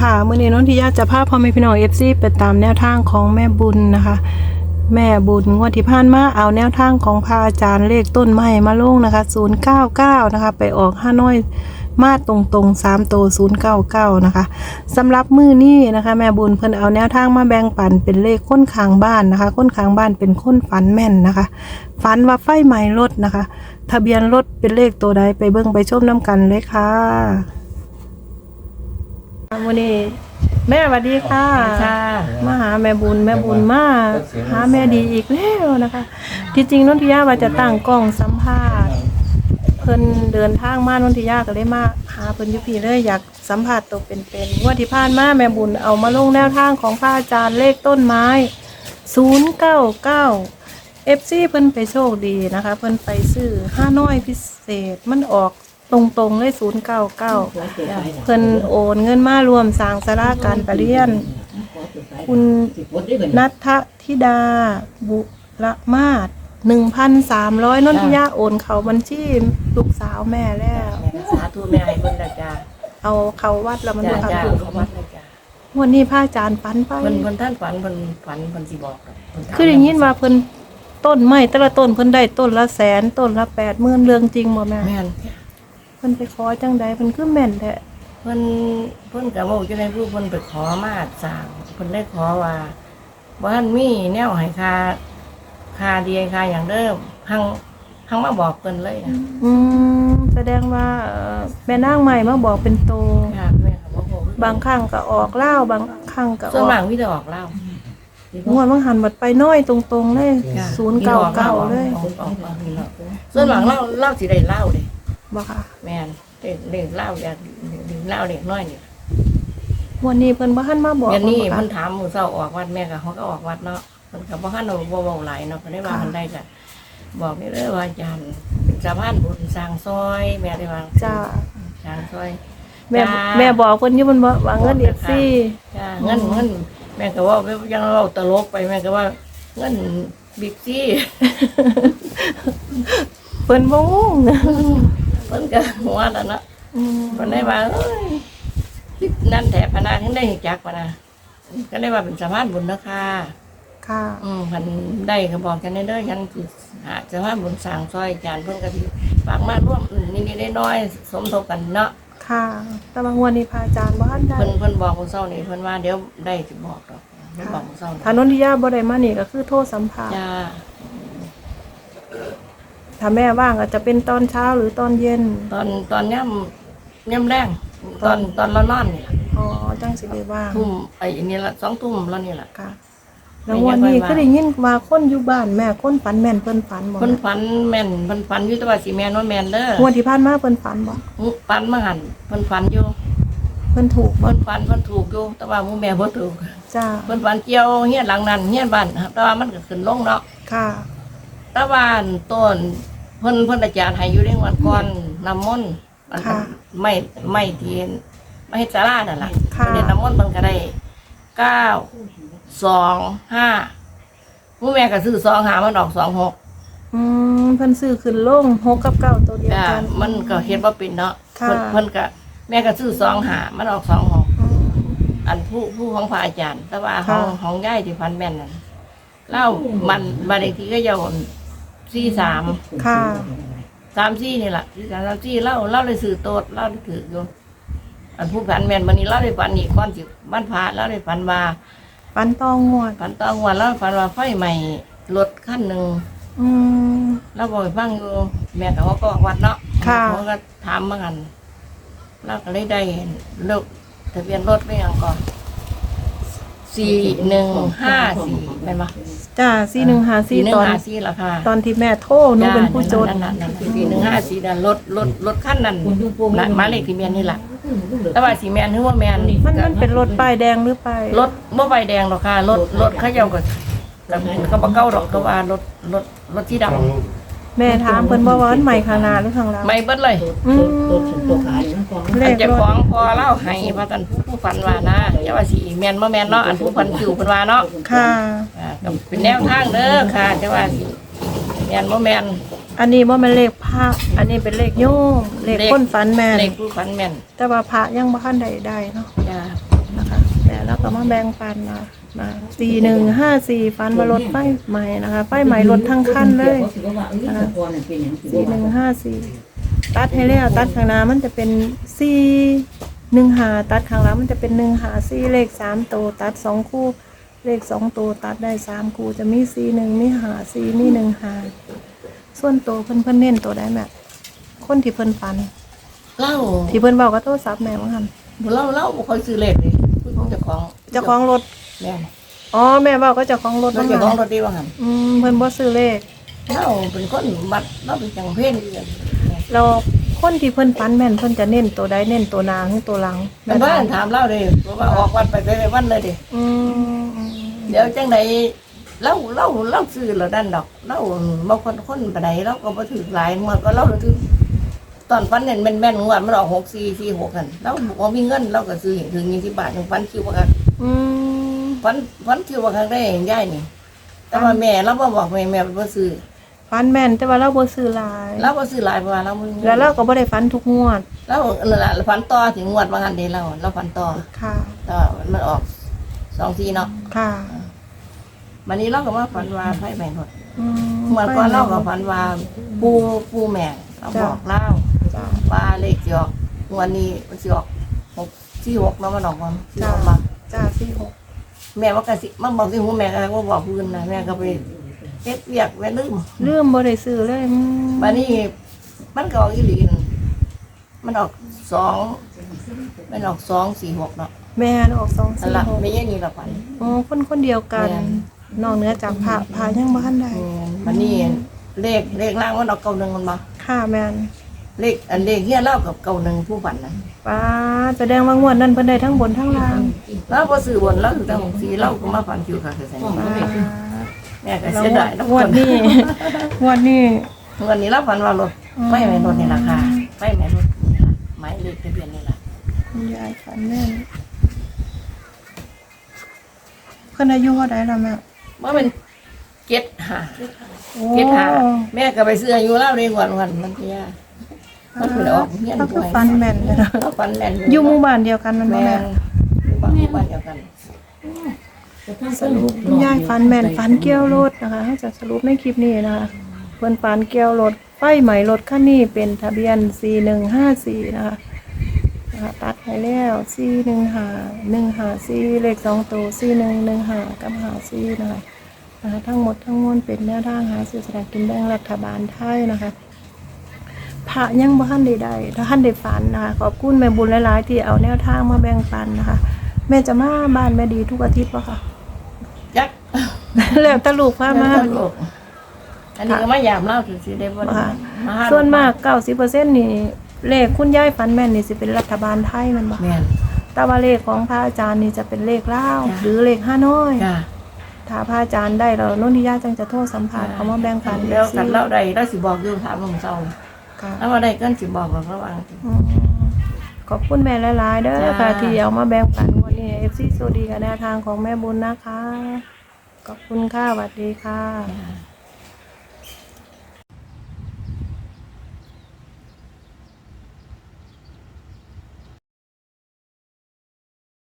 ค่ะเมื่อในี้น้องทิยาจะพาพ่อแม่พี่น้องเอฟซีไปตามแนวทางของแม่บุญนะคะ แม่บุญงวดที่ผ่านมาเอาแนวทางของพระอาจารย์เลขต้นไม้มาลงนะคะ 099 นะคะ ไปออกห้าน้อยมาตรงตรงๆ3โตว099นะคะสำหรับมือนี้นะคะ แม่บุญเพิ่นเอาแนวทางมาแบ่งปันเป็นเลขค้นขางบ้านนะคะค้นขางบ้านเป็นค้นฝันแม่นนะคะฝันว่าไฟไหม้รถนะคะ ทะเบียนรถเป็นเลขตัวใดไปเบิ่งไปชมน้ำกันเลยค่ะ วันนี้แม่สวัสดีค่ะค่ะ มาหาแม่บุญแม่บุญมาหาแม่ดีอีกแล้วนะคะ ที่จริงนนทิยาว่าจะตั้งกล้องสัมภาษณ์เพิ่นเดินทางมานนทิยาก็เลยมาหาเพิ่นอยู่พี่เลยอยากสัมผัสตัวเป็นๆงว่าที่ผ่านมาแม่บุญเอามาลงแนวทางของพระอาจารย์เลขต้นไม้099 FC เพิ่นไปโชคดีนะคะ เพิ่นไปซื้อห้าน้อยพิเศษมันออก ตรงๆเลย099เพิ่นโอนเงินมารวมสร้างสาราการประเรียน คุณนัทธิดา บุระมาศหนึ่งพันสามร้อยนนทิยาโอนเขาบัญชีลูกสาวแม่แล้ว สาธุแม่ให้เพิ่นละจ้าเอาเขาวัดแล้วมันจ้าบ่จ้าทำถูกเขาวัดละจ้าวันนี้พระอาจารย์ฝันไปเพิ่นเพิ่นท่านฝันเพิ่นฝันเพิ่นสิบอกดอกเพิ่นถามคือได้ยินว่าเพิ่นต้นไม้แต่ละต้นเพิ่นได้ต้นละแสนต้นละแปดหมื่นเรื่องจริงบ่แม่แม่น เพิ่นไปขอจังใดเพิ่นคือแม่นแท้เพิ่นเพิ่นก็บอกอยู่ในผู้เพิ่นไปขอมาสร้างเพิ่นได้ขอว่าบ่ทันมีแนวให้ค่าค่าดีค่าอย่างเดิมหังหังมาบอกเพิ่นเลยนะอืมแสดงว่าเอ่อแม่นางใหม่มาบอกเป็นโตค่ะแม่ก็บ่ฮู้บางครั้งก็ออกเล่าวบางครั้งก็อส่วนอกมากมีแต่ออกเหล้างวดบางหันบัดไปน้อยตรงๆเลยจ้ะ ศูนย์เก้าเก้าเลย ออกออกออกนี่เนาะส่วนมากเหล้าเหล้าสิได้เหล้าเด้ บ่ค่ะแม่นเด็กเด็กเหล้าอยากดื่มเหล้าเด็กน้อยนี่วันนี้เพิ่นบ่ทันมาบอกเดี๋ยวนี้ว่ามันถามหมู่เศร้าออกวัดแม่ก็เขาก็ออกวัดเนาะมันก็บ่คันเอาบ่เว้าหลายเนาะก็ได้ว่ามันได้ก็บอกนี่เด้อว่าอาจารย์เป็นสะพานบุญสร้างซอย แม่ได้ว่าจ้าสร้างซอยแม่จ้าแม่บอกเพิ่นอยู่เพิ่นบ่ว่าเงินบอกเอนะฟคะซีจ้าเงินเงินแม่ก็ว่ายังเราตลกไปแม่ก็ว่าเงินบิ๊กซี่เพิ่นบ่งง เพิ่นก็หัวแล้วเนาะอืมเพิ่นได้ว่าเอ้ยนั่นแถพนาถึงได้จักพนาก็ได้ว่าเป็นสะพานบุญเนาะค่ะค่ะ อืมพันได้ก็บอกกันเด้อฉันสิหาจะว่าบุญสร้างซอยจานเพิ่นก็สิฝากมาร่วมอืมนิดๆน้อยๆสมทบกันเนาะค่ะ แต่บางวันนี้พระอาจารย์บ่ทันได้เพิ่นเพิ่นบอกคนเศร้านี่เพิ่นว่าเดี๋ยวได้สิบอกดอกเพิ่นบอกคนเศร้านี่ถ้านนทิยาบ่ได้มานี่ก็คือโทรสัมภาษณ์จ้า ถ้าแม่ว่างก็จะเป็นตอนเช้าหรือตอนเย็น ตอนตอนย่ำย่ำแรงตอนตอนเรานอนนี่ล่ะอ๋อจังสิได้ว่างทุ่มไอ้นี่ละสองทุ่มแล้วนี่ล่ะ ค่ะ แล้ววันนี้ก็ได้ยินว่าคนอยู่บ้านแม่คนฝันแม่นเพิ่นฝันบ่เพิ่นฝันแม่นเพิ่นฝันอยู่แต่ว่าสิแม่นว่าแม่นเด้งวดที่ผ่านมาเพิ่นฝันบ่อฝันมาหันเพิ่นฝันอยู่เพิ่นถูกบ่เพิ่นฝันเพิ่นถูกอยู่แต่ว่าหมู่แม่บ่ถูกจ้าเพิ่นฝันเกี่ยวเฮียนหลังนั้นเฮียนบ้านครับแต่ว่ามันก็ขึ้นลงเนาะค่ะ แต่ว่าต้นเพิ่นเพิ่นอาจารย์ให้อยู่ในวันก่อนน้ำมนต์มันก็ค่ะไม่ไม่เทียนไม่ให้สารานั่นล่ะค่ะเพิ่นเรียนน้ำมนต์เพิ่นก็ได้เก้าสองห้าผู้แม่ก็ซื้อสองหามันออกสองหกอืมเพิ่นซื้อขึ้นลงหกกับเก้าตัวเดียวจ้ากัน มันก็เฮ็ดว่าเป็นเนาะค่ะ เพิ่นเพิ่นก็แม่ก็ซื้อสองหามันออกสองหก อืม อันผู้ผู้ของพระอาจารย์ แต่ว่าขค่ะ องของย่ายที่พันแม่นนั่นเล่ามันบานเลขที่ก็ยาว สี่สามค่ะสามสี่นี่แหละสี่สามสามสี่เล่าเล่าเลยสื่อโตดเล่าได้ถืออยู่อันผู้พันแม่นวันนี้เล่าได้ฝันอีกก้อนสิบ้านพระเล่าได้ฝันว่าฝันตองงวดฝันตองวันแล้วฝันว่าไฟใหม่รถขั้นหนึ่งอืมแล้วบอกให้ฟังอยู่แม่กับเขาก็วัดเนาะค่ะเขาก็ถามมากันแล้วก็เลยได้เลิกทะเบียนรถไม่ยังก่อน สี่หนึ่งห้าสี่เป็นปะจ้าสี่หนึ่งหาสี่สี่หนึ่ตงอนห้าสี่ราคาตอนที่แม่โทรหนูเป็นผู้จดนั่นนั่นนั่นสี่หนึ่งห้าสี่นั่นรถรถรถขั้นนั้นน่ะหมายเลขทะเบียนนี่แหละแต่ว่าสีแมนหรือว่าแมนมันมันเป็นรถป้ายแดงหรือป้ายรถเมื่อใบแดงหรอกค่ะรถรถเขาเยากับกับกับเก้าดอกก็ว่ารถรถรถที่ด แม่ถามเพิ่นว่าว่าอันใหม่ข้างหน้าหรือข้างหลังำไม่เบิดเลยอืมเลอันขเจะรขอถงพอเล่าให้พระตันผู้ผู้ฝันว่านะอย่าว่าสีแมนบ่แมนเนาะอันผู้ฝันคิวเพิ่นว่าเนาะค่ะ อ่าก็เป็นแนวทางเด้อค่ะจะว่าสิแมนบ่แมนอันนี้ว่ามันเลขพระอันนี้เป็นเลขโยมเลขเลข คนฝันแม่นเลขผู้ฝันแมนแต่ว่าพระยังบ่ทันได้ได้เนาะจ้าแต่แล้วก็มาแบ่งปันนะ นะสี่หนึ่งห้าสี่ฟันมารถไฟใหม่นะคะไฟใหม่รถทั้งคันเลยสี่หนึ่งห้าสี่ตัดให้แล้วตัดข้างหน้ามันจะเป็นสี่หนึ่งหาตัดข้างหลังมันจะเป็นหนึ่งหาสี่เลขสามตัวตัดสองคู่ เลขสองตัวตัดได้สามคู่จะมีสี่หนึ่งมีหาสี่มีหนึ่งหาส่วนตัวเพิ่นเพิ่นเน้นตัวได้แม่คนที่เพิ่นฟันเล่าที่เพิ่นบอกก็โทรศัพท์แม่ว่าหั่นเล่าเล่าบ่ค่อยซื้อเลขเลยพูด ของเจ้าของเจ้าของรถ แม่นอ๋อแม่บอกก็เจ้าของรถแล้วว่าเจ้าของหั่นรถดีว่างั้นอืมเพิ่นบ่ซื้อเลขเล่าเป็นคนบัดเล่าเป็นจังเพ่นอยู่เลยเราคนที่เพิ่นฟันแม่นเพิ่นจะเน้นตัวใดเน้นตัวหนาหรือตัวหลังมันบ้านถามเล่าเลยเพราะว่าออกวันไปไปไปวันเลยดิอืมอืมเดี๋ยวจังใดเล่าเล่าเล่าซื้อแล้วดันดอกเล่าบางคนคนปานใดเราก็บ่ถือหลายงวดก็เล่าถือ ตอนฟันเนี่ยแม่นแม่นๆงวดมันออกหกสี่สี่หกกันเราบ่มีเงินเราก็ซื้อให้ถึงยี่สิบบาทหนึ่งฟันคิวว่ากันอืมฟันฟันคิวว่าครั้งได้ย่ายนี่ แต่ว่าแม่เราบ่บอกแม่แม่บ่ซื้อฟันแม่นแต่ว่าเราบ่ซื้อหลาย เราบ่ซื้อหลายเพราะว่าเราบ่มีเงินแล้วเราก็บ่ได้ฟันทุกงวดเรานั่นล่ะฟันต่อถึงงวดบางอันเดียวเราเราฟันต่อค่ะแต่ว่ามันออกสองทีเนาะค่ะวันนี้เราก็มาฝันว่าไฟแม่นหมดอืมเมื่อก่อนเราก็ฝันว่าปูปูแม่เราบอกเล่า จ้ะว่าเลขสิออกงวันนี้มันสิออกหกสี่หกเนาะมันออกมาสิจ้ะออกมาจ้าสี่หกแม่ว่ากะสิมันบอกสิหูแม่ก็ว่าบอกพื้นนะแม่ก็ไปเฮ็ดเวียกแม่ลืมลืมบ่ได้ซื้อเลยอืมวันนี้มันก็ออกอีหลีนมันออกสองมันออกสองสี่หกเนาะแม่นออกสองนั่นสี่ละหกไม่ใช่นี่ละฝันอ๋อคนคนเดียวกันแม่น นอกเหนือจากพระพระยังบ่ทันได้แม่นวันนี้เลขเลขล่างมันออกเก้าหนึ่งมันมาค่ะแม่น เลขอันเลขเฮียเล่ากับเก้าหนึ่งผู้ฝันนะป้าแสดงว่างวดนั้นเพิ่นได้ทั้งบนทั้งล่างแล้วพอซื้อบนแล้วถึงแต่หกสี่เราก็มาฝันคิวค่ะคือใส่ป้าแม่ก็แล้วเสียดายแล้วงวดนี้งวดนี้วันนี้เราฝันว่ารถอืมไฟแม่รถนี่ราคาไฟแม่รถนี่ล่ะหมายเลขทะเบียนนี่แหละคุณยายฝันแม่นเพิ่นอายุเท่าใดแล้วแม่ว่าเป็นเจ็ดหาโอ้เจ็ดหาแม่ก็ไปซื้ออายุเล่าเลยวันวันมันเพีย มันเป็นออกเงี้ยก็ด้คือวยฟันแม่นเลยนะเขาฝันแม่นอยู่หมู่บ้านเดียวกันมันบ่แม่แม่นอยู่บ้านหมู่บ้านเดียวกันสรุปคุณยายฟันแม่นฟันเกี่ยวรถนะคะให้จะสรุปในคลิปนี้นะคะเพิ่นฟันเกี่ยวรถไฟใหม่รถคันนี้เป็นทะเบียน 4154นะคะนะคะตัดให้แล้ว415 154เลข2ตัว4115กับ54นะคะนะคะทั้งหมดทั้งมวลเป็นแนวทางหาซื้อสลากกินแบ่งรัฐบาลไทยนะคะพ ระยังบ่ทันได้ได้ถ้าท่านได้ฝันนะคะขอบคุณแม่บุญหลายๆที่เอาแนวทางมาแบ่งปันนะคะ แม่จะมาบ้านแม่ดีทุกอาทิตย์ปะคะจักแล้วแตลูกพามาแม่นลูกอันนี้ก็ไม่ยามเล่าถึงสิได้บ่ได้ค่ะมาหส่วนมาก90%นี่เลขคุณยายฝันแม่นนี่สิเป็นรัฐบาลไทยแมันบ่แม่นแต่ว่าเลขของพระอาจารย์นี่จะเป็นเลขลาวจ้ะหรือเลขห้าน้อยจ้าถ้าพระอาจารย์ได้แล้วนุ่นทิยาจังจะโทษสัมภาษณ์เขามาแบ่งปันแล้วกันสิเล่าใดเราสิบอกอยู่ถามลงเศร้า ค่ะแล้วมาได้กันสิบอกบอกระหว่างอืมขอบคุณแม่หลายๆเด้อจ้า ค่ะที่เอามาแบ่งปันวันนี้ FC สวัสดีกับแนวทางของแม่บุญนะคะ ขอบคุณค่ะสวัสดีค่ะจ้า